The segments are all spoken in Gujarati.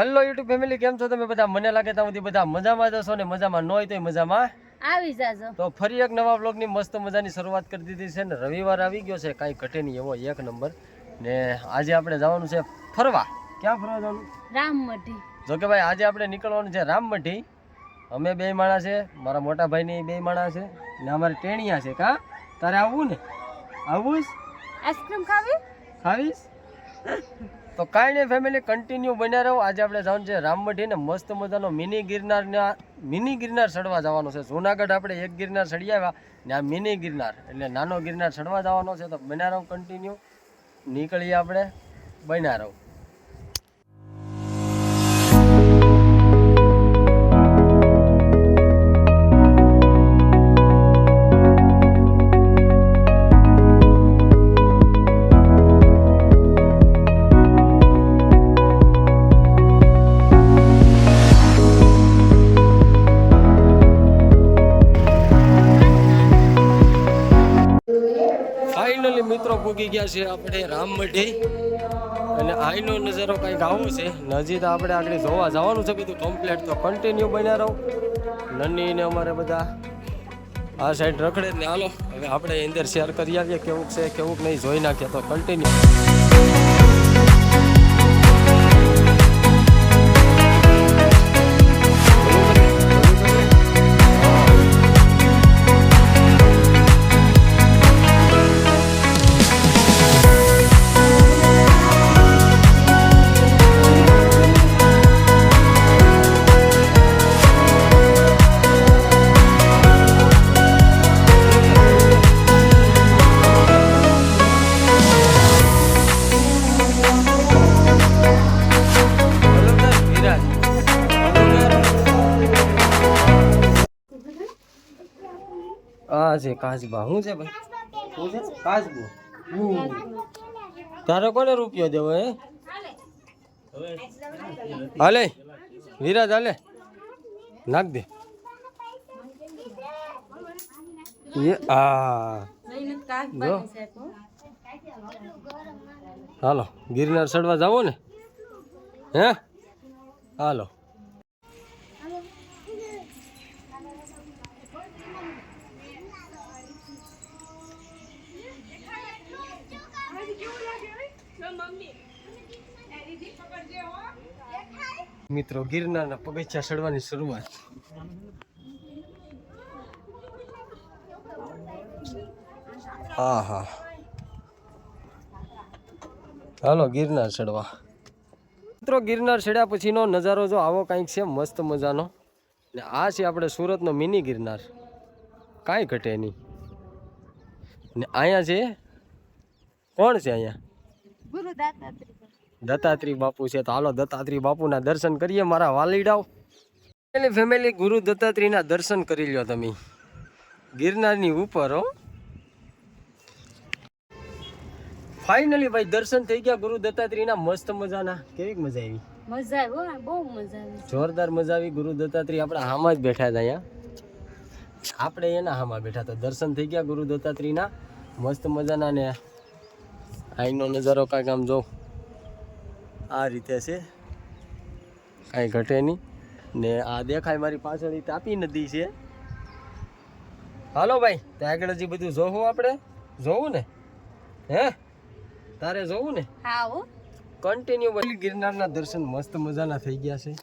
હાલો યુટ્યુબ ફેમિલી કેમ છો તમે બધા? મને લાગે ત્યાં સુધી બધા મજામાં જશો ને મજામાં ન હોય તો મજામાં. આવી જાજો. તો ફરી એક નવા બ્લોગની મસ્ત મજાની શરૂઆત કરી દીધી છે ને રવિવાર આવી ગયો છે કાંઈ ઘટે નહીં એવો એક નંબર. ને આજે આપણે જવાનું છે ફરવા. ક્યાં ફરવા જવાનું? રામમઢી. જો કે ભાઈ આજે આપણે નીકળવાનું છે રામમઢી. અમે બે માણા છે મારા મોટા ભાઈની બે માણા છે ને અમારે ટેણિયા છે કા? તારે આવવું ને? આવવું? આઈસ્ક્રીમ ખાવી? ખાવીશ? તો કાંઈ નહીં ફેમિલી કન્ટિન્યુ બન્યા રહો. આજે આપણે જવાનું છે રામમઢીને મસ્ત મજાનો મિની ગિરનારના મિની ગિરનાર ચડવા જવાનો છે. જુનાગઢ આપણે એક ગિરનાર ચડી આવ્યા ને આ મિની ગિરનાર, એટલે નાનો ગિરનાર ચડવા જવાનો છે. તો બન્યા રહો કન્ટિન્યુ નીકળીએ આપણે. બન્યા રહો. ફાઇનલી ગયા છે આપણે રામ મઢી. અને આઈનો નજારો કંઈક આવો છે. નજીક આપણે આગળ જોવા જવાનું છે બધું કમ્પ્લીટ તો કન્ટિન્યુ બન્યા રહો. નન્ની ને અમારે બધા આ સાઈડ રખડે ને હાલો. હવે આપણે અંદર શેર કરી આવીએ કેવું છે, કેવું નહીં, જોઈ નાખીએ તો કન્ટિન્યુ છે કાચબા. શું છે ભાઈ? શું છે? કાચબો. તારે કોને રૂપિયો દેવો હે હાલે. વિરાજ હાલે. નાખ દે. આ. હાલો ગિરનાર ચડવા જાવો ને? હે? હાલો. મિત્રો, ગિરનારના પગથિયા ચડવાની શરૂઆત. હા હા હાલો, ગિરનાર ચડવા. મિત્રો, ગિરનાર ચડ્યા પછીનો નજારો જો આવો કંઈક છે, મસ્ત મજાનો. ને આ છે આપણે સુરતનો મિની ગિરનાર. કાંઈ ઘટે નહીં. ને અહીંયા છે, કોણ છે અહીંયા? દત્તાત્રી બાપુ છે. તો હાલો દત્તાત્રી બાપુના દર્શન કરીએ. મારા વાલીડાઓ. ફેમિલી ફેમિલી ગુરુ દત્તાત્રીના દર્શન કરી લ્યો તમે. ગિરનારની ઉપર હો. ફાઇનલી ભાઈ દર્શન થઈ ગયા. ગુરુ દત્તાત્રીના મસ્ત મજાના. કેવી મજા આવી? મજા આવી. બહુ મજા આવી. જોરદાર મજા આવી. ગુરુ દત્તાત્રી આપણા હામાં જ બેઠા હતા અહીંયા. આપણે એના હામાં બેઠા હતા. દર્શન થઈ ગયા ગુરુ દત્તાત્રીના મસ્ત મજાના ને. અહીંનો નજારો કાંઈક આમ જો. આ રીતે છે. કાંઈ ઘટે નહીં. ને આ દેખાય મારી પાછળ એ તાપી નદી છે. હાલો ભાઈ ત્યાં આગળ હજી બધું જોવું આપણે? જોવું ને? હે? તારે જોવું ને? હા કન્ટિન્યુ ગિરનારના દર્શન મસ્ત મજાના થઈ ગયા છે.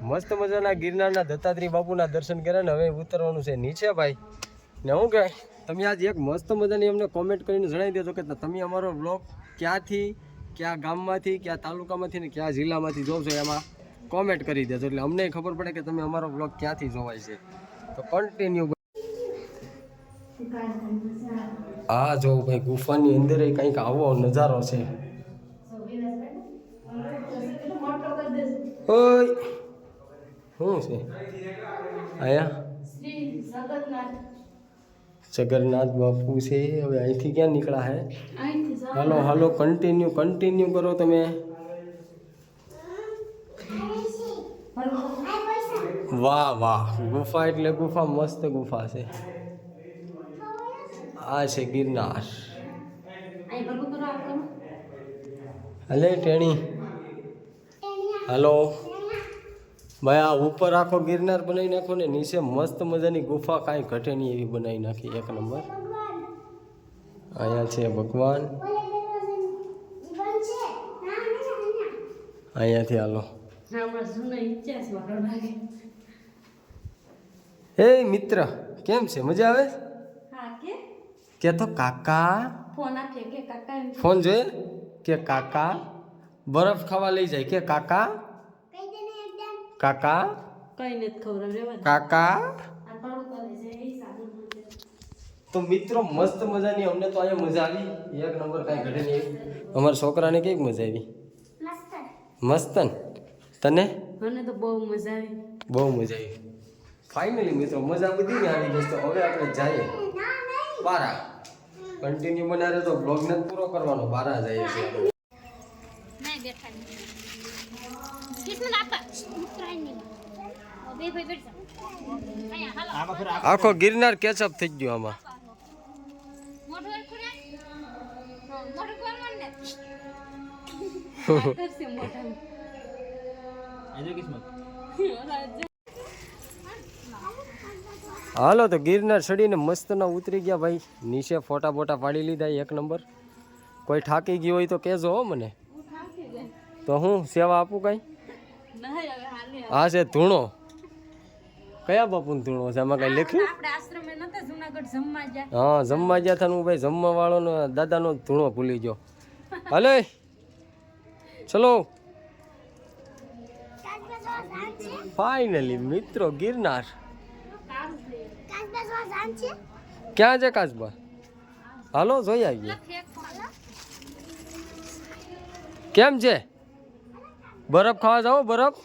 મસ્ત મજાના ગિરનારના દત્તાત્રી બાપુના દર્શન કર્યા ને હવે ઉતરવાનું છે નીચે ભાઈ. ને હું કહે તમે આજે એક મસ્ત મજાની અમને કોમેન્ટ કરીને જણાવી દેજો કે તમે અમારો બ્લોગ ક્યાંથી કયા ગામમાંથી, કયા તાલુકામાંથી ને કયા જિલ્લામાંથી જોશો એમાં કોમેન્ટ કરી દેજો. એટલે અમને ખબર પડે કે તમે અમારો બ્લોગ ક્યાંથી જોવાય છે. તો કન્ટિન્યુ આ જો ભાઈ ગુફાની અંદર કંઈક આવો નજારો છે. ઓય, શું છે? આયા જગન્નાથ બાપુ છે હવે અહીંથી ક્યાં નીકળ્યા હે હાલો હાલો કન્ટિન્યુ કન્ટિન્યુ કરો તમે વાહ વાહ ગુફા એટલે ગુફા મસ્ત ગુફા છે. આ છે ગિરનાર. હલે ટેણી હાલો ભાઈ આ ઉપર આખો ગિરનાર બનાવી નાખો ને નીચે મસ્ત મજાની ગુફા કાંઈ ઘટે નહીં એવી બનાવી નાખી. એક નંબર. અહીંયા છે ભગવાન. અહીંયાથી હાલો. એ મિત્ર કેમ છે? મજા આવે? કે? તો કાકા. ફોન જોઈએ? કે કાકા? બરફ ખાવા લઈ જાય કે કાકા? કાકા? કઈ નથી ખબર રેવા કાકા? તો મિત્રો મસ્ત મજાની અમને તો અહીંયા મજા આવી. એક નંબર કાંઈ ઘટે નહીં અમારા છોકરાને કેવી મજા આવી? મસ્ત. ને તને? મને તો બહુ મજા આવી. બહુ મજા આવી. ફાઇનલી મિત્રો મજા બધી ને આવી ગઈ તો હવે આપણે જઈએ. બારા કન્ટિન્યુ બનાવે તો બ્લોગ ને પૂરો કરવાનો. બારા જઈએ છીએ. નહીં બેઠા. આખો ગિરનાર કેચઅપ થઈ ગયો આમાં. હાલો તો ગિરનાર ચડીને મસ્ત ના ઉતરી ગયા ભાઈ. નીચે ફોટા બોટા પાડી લીધા એક નંબર. કોઈ ઠાકી ગયું હોય તો કહેજો હો મને. તો હું સેવા આપું કાંઈ? હા છે ધૂણો. કયા બાપુનો ધૂણો છે? આમાં કાંઈ લખ્યું? હા જમવા ગયા હતા હું ભાઈ જમવા વાળોનો દાદાનો ધૂણો ભૂલી ગયો. હલે. ચલો. ફાઇનલી મિત્રો ગિરનાર. ક્યાં છે કાચબા હાલો જોઈ આવીએ. કેમ છે? બરફ ખાવા જાઓ બરફ?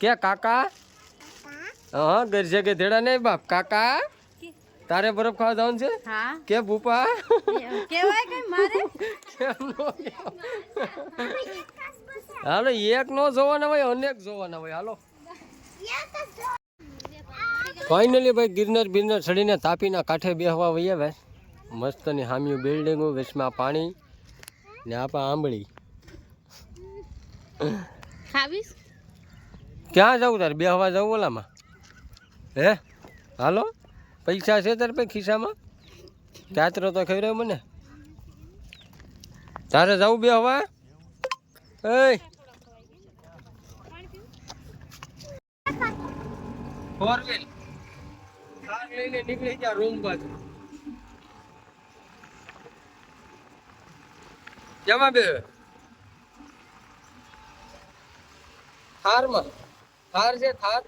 કે કાકા? હા ઘર છે કે ધેડા નહીં બાપ. કાકા? તારે બરફ ખાવા જવાનું છે? હા. કે ભૂપા? કેવાય કઈ મારે? કેમ નો કહેવાય? હાલો એક નો જોવાના હોય અનેક જોવાના હોય. હાલો. ફાઇનલી ભાઈ ગિરનાર બિરનાર ચડીને તાપીના કાંઠે બેહવા વઈએ ભાઈ. મસ્તની હામ્યું બિલ્ડિંગો વેચમાં પાણી ને આપા આંબળી. ખાવીશ? ક્યાં જવું તારે? બેહવા જવું ઓલામાં? હે? હાલો? પૈસા છે તારે ભાઈ ખિસ્સામાં? ત્યાંતરો તો ખબર મને. તારે જવું બેહવા એ ફોર નીકળી ગયા રૂમ બાજુ જમા બે. થારમાં. થાર છે થાર.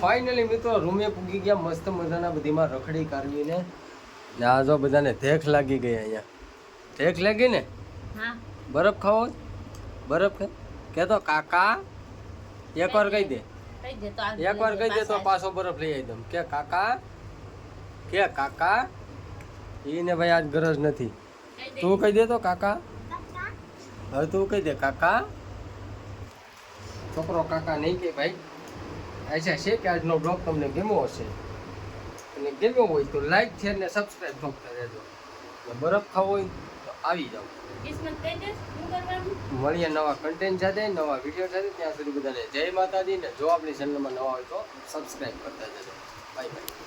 ફાઇનલી મિત્રો રૂમે પૂગી ગયા મસ્ત મજાના બધીમાં રખડી કાઢવીને. ને આ જો બધાને ધેખ લાગી ગઈ અહીંયા. ધેખ લાગી ને? બરફ ખાવો? બરફ કે તો કાકા એકવાર કહી દે. એક વાર એકવાર કહી દે તો પાછો. બરફ લઈ આવી દઉં. કે કાકા કે કાકા એને ભાઈ આજ ગરજ નથી. તું કહી દે તો કાકા? હવે તું કહી દે કાકા? છોકરો કાકા નહીં કે ભાઈ. અચ્છા છે કે આજનો બ્લોગ તમને ગમ્યો હશે. અને ગમ્યો હોય તો લાઈક શેર ને સબસ્ક્રાઈબ કરતા રહેજો. બરફ ખાવો હોય તો આવી જાઓ. મળીએ નવા કન્ટેન્ટ સાથે નવા વીડિયો સાથે. ત્યાં સુધી બધાને જય માતાજી ને જો આપણી ચેનલમાં નવા હોય તો સબસ્ક્રાઈબ કરતા જજો બાય બાય